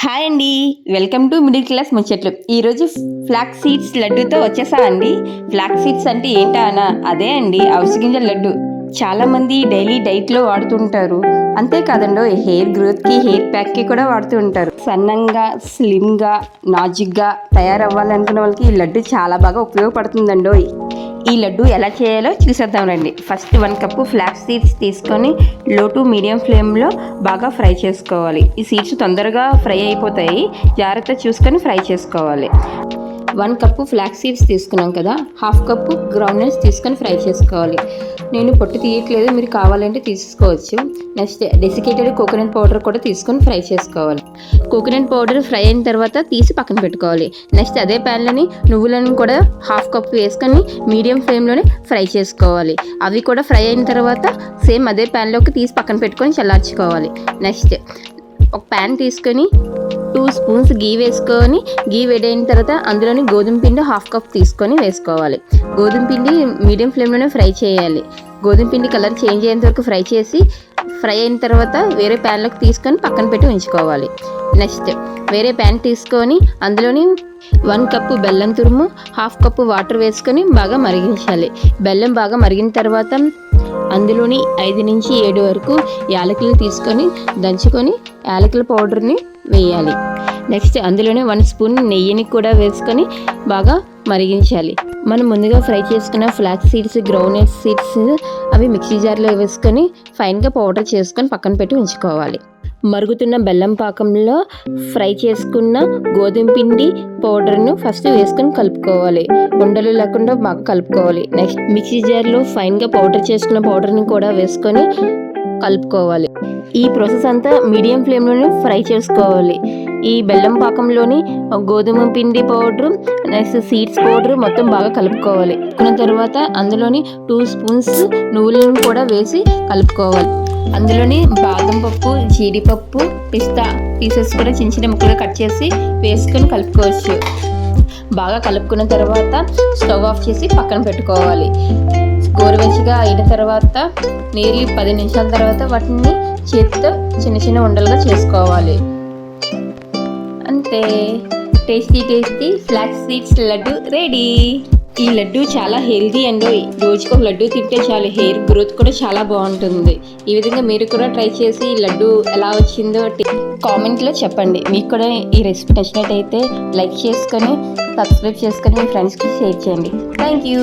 Hi అండి. Welcome to middle class ముచ్చట్లు. ఈరోజు ఫ్లాక్స్ సీడ్స్ లడ్డూతో వచ్చేసా అండి? ఫ్లాక్స్ సీడ్స్ అంటే ఏంటా అనా? అదే అండి అవిసె గింజల లడ్డు. చాలామంది డైలీ డైట్లో వాడుతుంటారు. అంతేకాదండో హెయిర్ గ్రోత్కి హెయిర్ ప్యాక్కి కూడా వాడుతూ ఉంటారు సన్నంగా స్లిమ్గా నాజిక్గా తయారవ్వాలనుకున్న వాళ్ళకి ఈ లడ్డు చాలా బాగా ఉపయోగపడుతుందండోయ్. ఈ లడ్డు ఎలా చేయాలో చూసేద్దాం రండి. First one cup flax seeds తీసుకొని లో టు మీడియం ఫ్లేమ్లో బాగా ఫ్రై చేసుకోవాలి. ఈ సీడ్స్ తొందరగా ఫ్రై అయిపోతాయి. జాగ్రత్త చూసుకొని ఫ్రై చేసుకోవాలి. వన్ కప్పు ఫ్లాక్స్ సీడ్స్ తీసుకున్నాం కదా హాఫ్ కప్పు గ్రౌండ్ నట్స్ తీసుకొని ఫ్రై చేసుకోవాలి. నేను పొట్టు తీయట్లేదు మీరు కావాలంటే తీసుకోవచ్చు. నెక్స్ట్ డెసికేటెడ్ కోకోనట్ పౌడర్ కూడా తీసుకొని ఫ్రై చేసుకోవాలి. కోకోనట్ పౌడర్ ఫ్రై అయిన తర్వాత తీసి పక్కన పెట్టుకోవాలి. నెక్స్ట్ అదే ప్యాన్లోని నువ్వులను కూడా హాఫ్ కప్ వేసుకొని మీడియం ఫ్లేమ్లోనే ఫ్రై చేసుకోవాలి. అవి కూడా ఫ్రై అయిన తర్వాత సేమ్ అదే ప్యాన్లోకి తీసి పక్కన పెట్టుకొని చల్లార్చుకోవాలి. నెక్స్ట్ ఒక ప్యాన్ తీసుకొని టూ స్పూన్స్ గీ వేసుకొని గీ వేడైన తర్వాత అందులోని గోధుమ పిండి హాఫ్ కప్ తీసుకొని వేసుకోవాలి. గోధుమ పిండి మీడియం ఫ్లేమ్లోనే ఫ్రై చేయాలి. గోధుమ పిండి కలర్ చేంజ్ అయ్యేంత వరకు ఫ్రై చేసి ఫ్రై అయిన తర్వాత వేరే ప్యాన్లోకి తీసుకొని పక్కన పెట్టి ఉంచుకోవాలి. నెక్స్ట్ వేరే ప్యాన్ తీసుకొని అందులోని వన్ కప్పు బెల్లం తురుము హాఫ్ కప్పు వాటర్ వేసుకొని బాగా మరిగించాలి. బెల్లం బాగా మరిగిన తర్వాత అందులోని ఐదు నుంచి ఏడు వరకు యాలకులు తీసుకొని దంచుకొని యాలకుల పౌడర్ని వేయాలి. నెక్స్ట్ అందులోనే వన్ స్పూన్ నెయ్యిని కూడా వేసుకొని బాగా మరిగించాలి. మనం ముందుగా ఫ్రై చేసుకున్న ఫ్లాక్ సీడ్స్ గ్రౌండ్ సీడ్స్ అవి మిక్సీ జార్లో వేసుకొని ఫైన్గా పౌడర్ చేసుకొని పక్కన పెట్టి ఉంచుకోవాలి. మరుగుతున్న బెల్లం పాకంలో ఫ్రై చేసుకున్న గోధుమ పిండి పౌడర్ను ఫస్ట్ వేసుకొని కలుపుకోవాలి. ఉండలు లేకుండా బాగా కలుపుకోవాలి. నెక్స్ట్ మిక్సీ జార్లో ఫైన్గా పౌడర్ చేసుకున్న పౌడర్ని కూడా వేసుకొని కలుపుకోవాలి. ఈ ప్రాసెస్ అంతా మీడియం ఫ్లేమ్లోనే ఫ్రై చేసుకోవాలి. ఈ బెల్లం పాకంలోని గోధుమ పిండి పౌడర్ నెక్స్ట్ సీడ్స్ పౌడర్ మొత్తం బాగా కలుపుకోవాలి. కలుపుకున్న తర్వాత అందులోని టూ స్పూన్స్ నువ్వులను కూడా వేసి కలుపుకోవాలి. అందులోని బాదం పప్పు జీడిపప్పు పిస్తా పీసెస్ కూడా చిన్న చిన్న ముక్కలుగా కట్ చేసి వేసుకొని కలుపుకోవచ్చు. బాగా కలుపుకున్న తర్వాత స్టవ్ ఆఫ్ చేసి పక్కన పెట్టుకోవాలి. గోరువెచ్చగా అయిన తర్వాత నీళ్ళు పది నిమిషాల తర్వాత వాటిని చేతితో చిన్న చిన్న ఉండలుగా చేసుకోవాలి. అంతే. Tasty tasty flax seeds laddu ready ఈ లడ్డు చాలా హెల్దీ అండ్ రోజుకి ఒక లడ్డు తింటే చాలు. హెయిర్ గ్రోత్ కూడా చాలా బాగుంటుంది. ఈ విధంగా మీరు కూడా ట్రై చేసి ఈ లడ్డు ఎలా వచ్చిందో కామెంట్లో చెప్పండి. మీకు కూడా ఈ రెసిపీ నచ్చినట్టయితే లైక్ చేసుకొని సబ్స్క్రైబ్ చేసుకొని మీ ఫ్రెండ్స్కి షేర్ చేయండి. Thank you.